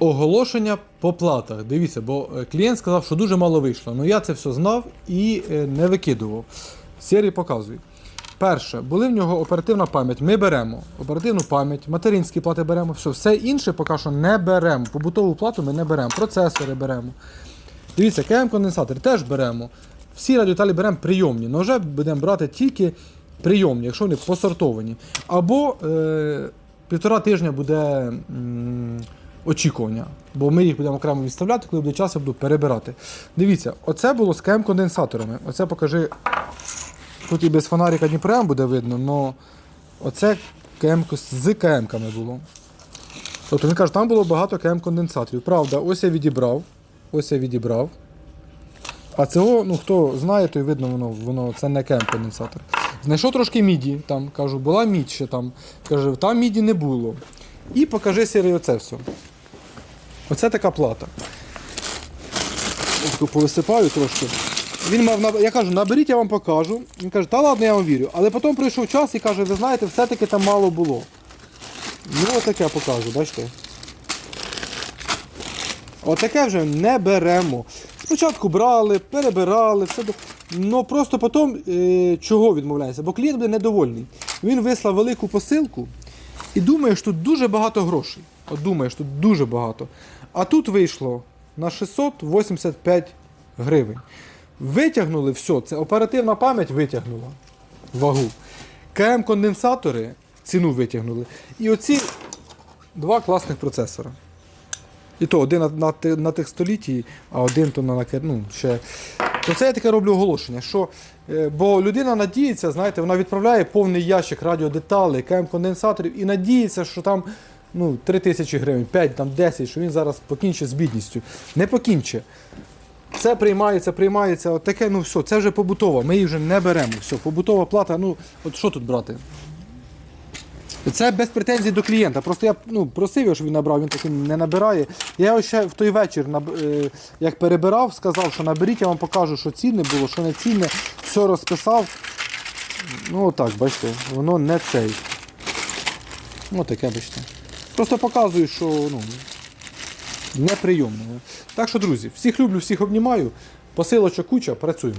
Оголошення по платах. Дивіться, бо е, клієнт сказав, що дуже мало вийшло. Ну я це все знав і е, не викидував. Серії показую. Перше, були в нього оперативна пам'ять. Ми беремо оперативну пам'ять, материнські плати беремо, все, все інше поки що не беремо. Побутову плату ми не беремо, процесори беремо. Дивіться, КМ-конденсатор теж беремо. Всі радіоталі беремо прийомні, але вже будемо брати тільки прийомні, якщо вони посортовані. Або е, півтора тижня буде м, очікування, бо ми їх будемо окремо відставляти, коли буде час, я буду перебирати. Дивіться, оце було з КМ-конденсаторами. Оце покажи. Тут і без фонарика Дніпрем буде видно, але оце КМ з КМ-ками було. Тобто він каже, там було багато КМ-конденсаторів. Правда, ось я відібрав. Ось я відібрав. А цього, ну хто знає, то й видно, воно, воно це не КМ-конденсатор. Знайшов трошки міді, там, кажу, була мідь ще там. Каже, там міді не було. І покажи Сірий оце все. Оце така плата. Ось повисипаю трошки. Він мав я кажу, наберіть, я вам покажу. Він каже, та ладно, я вам вірю. Але потім прийшов час і каже, ви знаєте, все-таки там мало було. Ну, отаке покажу, бачите. Отаке вже не беремо. Спочатку брали, перебирали, все. Ну просто потім е, чого відмовляється? Бо клієнт буде недовольний. Він вислав велику посилку і думає, що тут дуже багато грошей. От думає, що тут дуже багато. А тут вийшло на 685 гривень. Витягнули все, це оперативна пам'ять витягнула вагу. КМ-конденсатори ціну витягнули. І оці два класних процесора. І то один на, на, на тих столітті, а один то на ну, ще. То це я таке роблю оголошення, що, е, бо людина надіється, знаєте, вона відправляє повний ящик радіодеталей, КМ-конденсаторів і надіється, що там ну, 3 тисячі гривень, 5, там 10, що він зараз покінчить з бідністю. Не покінчить. Це приймається, приймається, от таке, ну все, це вже побутова, ми її вже не беремо. Все, побутова плата, ну, от що тут брати? Це без претензій до клієнта. Просто я ну, просив його, щоб він набрав, він таким не набирає. Я його ще в той вечір, е, як перебирав, сказав, що наберіть, я вам покажу, що цінне було, що не цінне, все розписав. Ну отак, бачите, воно не цей. Ну таке, бачите. Просто показую, що ну, неприйомно. Так що, друзі, всіх люблю, всіх обнімаю. Посилочок куча, працюємо.